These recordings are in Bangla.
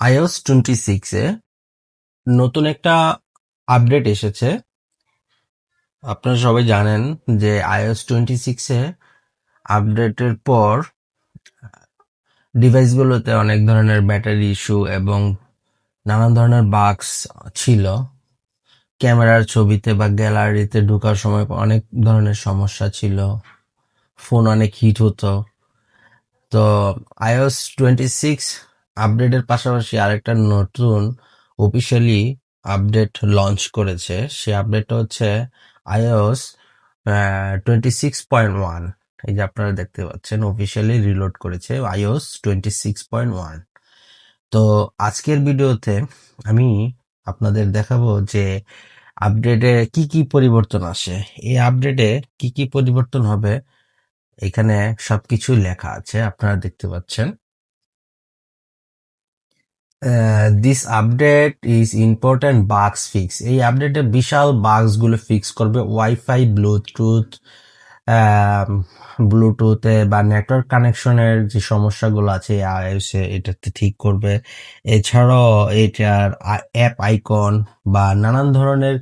iOS টোয়েন্টি সিক্সে নতুন একটা আপডেট এসেছে। আপনারা সবাই জানেন যে iOS টোয়েন্টি সিক্সে আপডেটের পর ডিভাইসগুলোতে অনেক ধরনের ব্যাটারি ইস্যু এবং নানান ধরনের বাগস ছিল। ক্যামেরার ছবিতে বা গ্যালারিতে ঢোকার সময় অনেক ধরনের সমস্যা ছিল। ফোন অনেক হিট হতো। তো iOS টোয়েন্টি সিক্স আপডেটের পাশাপাশি আরেকটা নতুন অফিসিয়ালি আপডেট লঞ্চ করেছে। সে আপডেটটা হচ্ছে iOS twenty six point one এই যে আপনারা দেখতে পাচ্ছেন অফিসিয়ালি রিলোড করেছে iOS twenty six point one তো আজকের ভিডিওতে আমি আপনাদের দেখাবো যে আপডেটে কি কি পরিবর্তন আসে। এই আপডেটে কি কি পরিবর্তন হবে, এখানে সবকিছু লেখা আছে, আপনারা দেখতে পাচ্ছেন। This update is important bugs fix এই আপডেটে বিশাল বাক্সগুলো গুলো ফিক্স করবে ওয়াইফাই ব্লুটুথ ব্লুটুথে বা নেটওয়ার্ক কানেকশনের যে সমস্যাগুলো আছে আইওসে এটাতে ঠিক করবে। এছাড়াও এটার অ্যাপ আইকন বা নানান ধরনের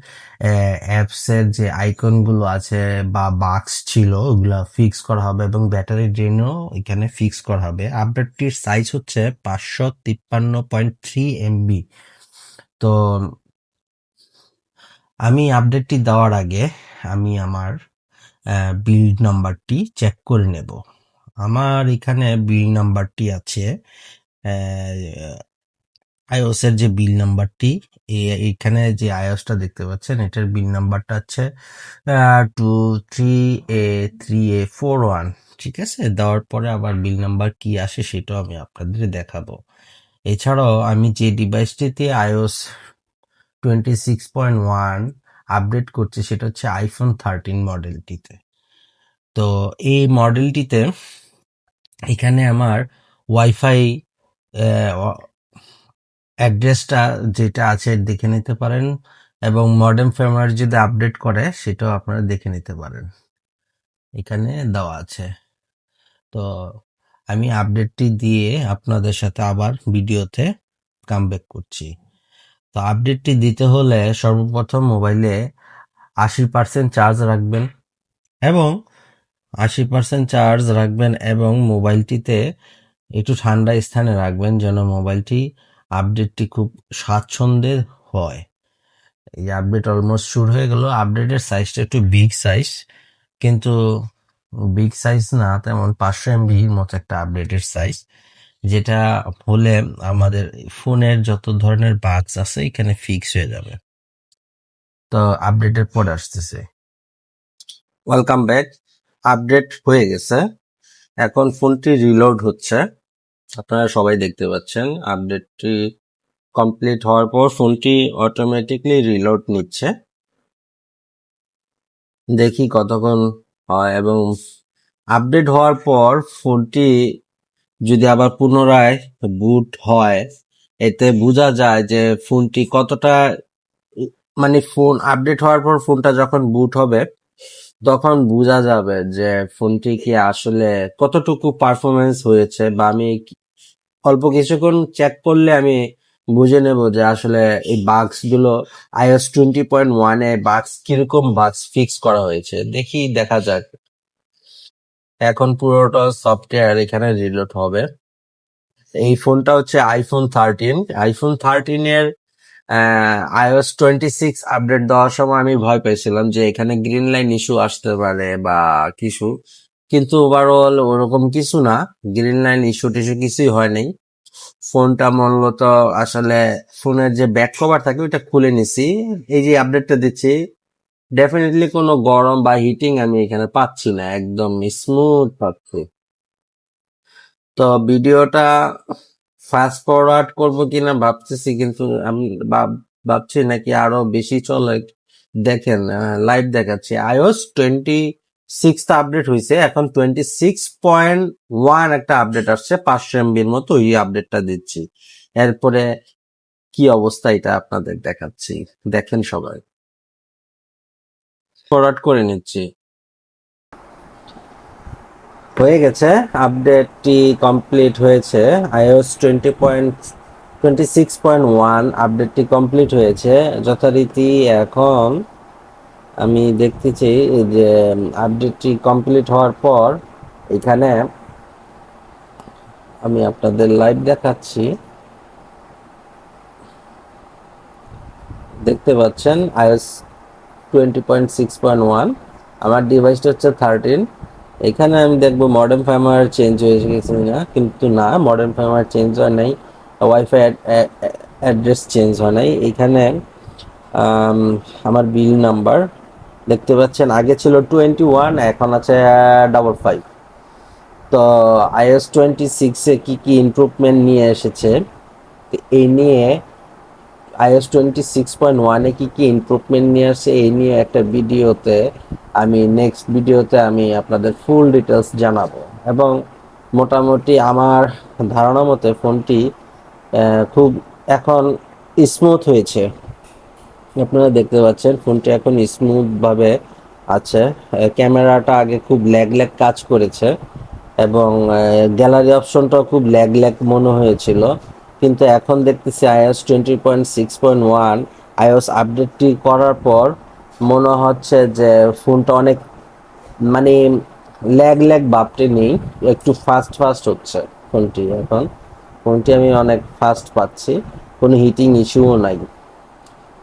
অ্যাপসের যে আইকনগুলো আছে বা বাক্স ছিল, ওগুলো ফিক্স করা হবে এবং ব্যাটারি ড্রেনও এখানে ফিক্স করা হবে। আপডেটটির সাইজ হচ্ছে পাঁচশো তিপ্পান্ন পয়েন্ট থ্রি এমবি। তো আমি আপডেটটি দেওয়ার আগে আমি আমার বিল্ড নাম্বারটি চেক করে নেব। আমার এখানে বিল নাম্বারটি আছে আইওসের যে বিল নাম্বারটি এখানে যে আইওসটা দেখতে পাচ্ছেন, এটার বিল নাম্বারটা হচ্ছে two three A three A four one ঠিক আছে? দেওয়ার পরে আবার বিল নাম্বার কি আসে সেটাও আমি আপনাদের দেখাবো। এছাড়াও আমি যে ডিভাইসটিতে iOS twenty six point one update করছি সেটা হচ্ছে আইফোন থার্টিন মডেলটিতে তো এই মডেলটিতে এখানে আমার ওয়াইফাই অ্যাড্রেসটা যেটা আছে দেখে নিতে পারেন এবং মডেম ফেমার যদি আপডেট করে সেটাও আপনারা দেখে নিতে পারেন। এখানে দেওয়া আছে। তো আমি আপডেটটি দিয়ে আপনাদের সাথে আবার ভিডিওতে কামব্যাক করছি। তো আপডেটটি দিতে হলে সর্বপ্রথম মোবাইলে আশি পার্সেন্ট চার্জ রাখবেন এবং আশি পার্সেন্ট চার্জ রাখবেন এবং মোবাইলটিতে একটু ঠান্ডা স্থানে রাখবেন যেন মোবাইলটি আপডেটটি খুব স্বাচ্ছন্দ্যের হয়। এই আপডেট অলমোস্ট শুরু হয়ে গেল। আপডেটের সাইজটা একটু বিগ সাইজ কিন্তু বিগ সাইজ না, তেমন পাঁচশো এমবির মতো একটা আপডেটের সাইজ যেটা হলে আমাদের ফোনের যত ধরনের বাগস আছে এখানে ফিক্স হয়ে যাবে। তো আপডেটের পর আসতেছে। ওয়েলকাম ব্যাক আপডেট হয়ে গেছে। এখন ফোনটি রিলোড হচ্ছে। আপনারা সবাই দেখতে পাচ্ছেন আপডেটটি কমপ্লিট হওয়ার পর ফোনটি অটোমেটিকলি রিলোড নিচ্ছে। দেখি কতক্ষণ হয় এবং আপডেট হওয়ার পর ফোনটি যদি আবার পুনরায় বুট হয়, এতে বোঝা যায় যে ফোনটি কতটা মানে ফোন আপডেট হওয়ার পর ফোনটা যখন বুট হবে, তখন বোঝা যাবে যে ফোনটি কি আসলে কতটুকু পারফরমেন্স হয়েছে বা আমি অল্প কিছুক্ষণ চেক করলে আমি বুঝে নেব যে আসলে এই বাক্সগুলো আইএস টোয়েন্টি পয়েন্ট ওয়ানে বাক্স কীরকম বাক্স ফিক্স করা হয়েছে। দেখি দেখা যাক। এখন পুরোটা সফটওয়্যার এখানে রিলোড হবে। এই ফোনটা হচ্ছে আইফোন থার্টিন আইফোন থার্টিন এর আইওএস টোয়েন্টি সিক্স আপডেট দেওয়ার সময় আমি ভয় পেয়েছিলাম যে এখানে গ্রিন লাইন ইস্যু আসতে পারে বা কিছু। কিন্তু ওভারঅল ওরকম কিছু না। গ্রিন লাইন ইস্যু টিস্যু কিছুই হয় নাই। ফোনটা মূলত আসলে ফোনের যে ব্যাক কভার থাকে ওইটা খুলে নিছি। এই যে আপডেটটা দিচ্ছি ডেফিনেটলি কোনো গরম বা হিটিং আমি এখানে পাচ্ছি না, একদম স্মুথ পাচ্ছি। তো ভিডিওটা ফাস্ট ফরওয়ার্ড করব কিনা ভাবতেছি, কিন্তু আমি ভাবছি নাকি আরও বেশি চলে। দেখেন লাইভ দেখাচ্ছি। আইওস টোয়েন্টি সিক্স আপডেট হয়েছে এখন টোয়েন্টি সিক্স পয়েন্ট ওয়ান একটা আপডেট আসছে, পাঁচশো এমবির মতো ওই আপডেটটা দিচ্ছি। এরপরে কি অবস্থা এটা আপনাদের দেখাচ্ছি। দেখেন সবাই। ফরওয়ার্ড করে নিচ্ছি। হয়ে গেছে। আপডেটটি কমপ্লিট হয়েছে। IOS twenty point twenty six point one আপডেটটি কমপ্লিট হয়েছে। যথারীতি এখন আমি দেখতেছি যে আপডেটটি কমপ্লিট হওয়ার পর এখানে আমি আপনাদের লাইভ দেখাচ্ছি। দেখতে পাচ্ছেন iOS twenty point six point one আমার ডিভাইসটা হচ্ছে থার্টিন এখানে আমি দেখব মডার্ন ফার্মার চেঞ্জ হয়ে গেছে না কিন্তু না মডার্ন ফার্মার চেঞ্জ হয় নাই ওয়াইফাই অ্যাড্রেস চেঞ্জ হয় নাই। এখানে আমার বিল নাম্বার দেখতে পাচ্ছেন, আগে ছিল টোয়েন্টি ওয়ান এখন আছে ডাবল ফাইভ তো আইএস টোয়েন্টি সিক্সে কী কী ইমপ্রুভমেন্ট নিয়ে এসেছে, এই নিয়ে আইএস টোয়েন্টি সিক্স পয়েন্ট ওয়ানে কী কী ইমপ্রুভমেন্ট নিয়ে আসছে এই নিয়ে একটা ভিডিওতে আমি নেক্সট ভিডিওতে আমি আপনাদের ফুল ডিটেলস জানাব। এবং মোটামুটি আমার ধারণা মতে ফোনটি খুব এখন স্মুথ হয়েছে। আপনারা দেখতে পাচ্ছেন ফোনটি এখন স্মুথভাবে আছে। ক্যামেরাটা আগে খুব ল্যাগ ল্যাগ কাজ করেছে এবং গ্যালারি অপশনটাও খুব ল্যাগ ল্যাগ মনে হয়েছিল। কিন্তু এখন দেখতেছি iOS twenty point six point one iOS আপডেটটি করার পর মনে হচ্ছে যে ফোনটা অনেক মানে ল্যাগ ল্যাগ ভাবটি নেই, একটু ফাস্ট ফাস্ট হচ্ছে ফোনটি এখন। ফোনটি আমি অনেক ফাস্ট পাচ্ছি, কোনো হিটিং ইস্যুও নাই।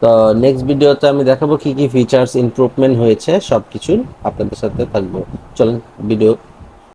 তো নেক্সট ভিডিওতে আমি দেখাবো কি কি ফিচার্স ইমপ্রুভমেন্ট হয়েছে সব কিছুর আপনাদের সাথে থাকব। চলুন ভিডিও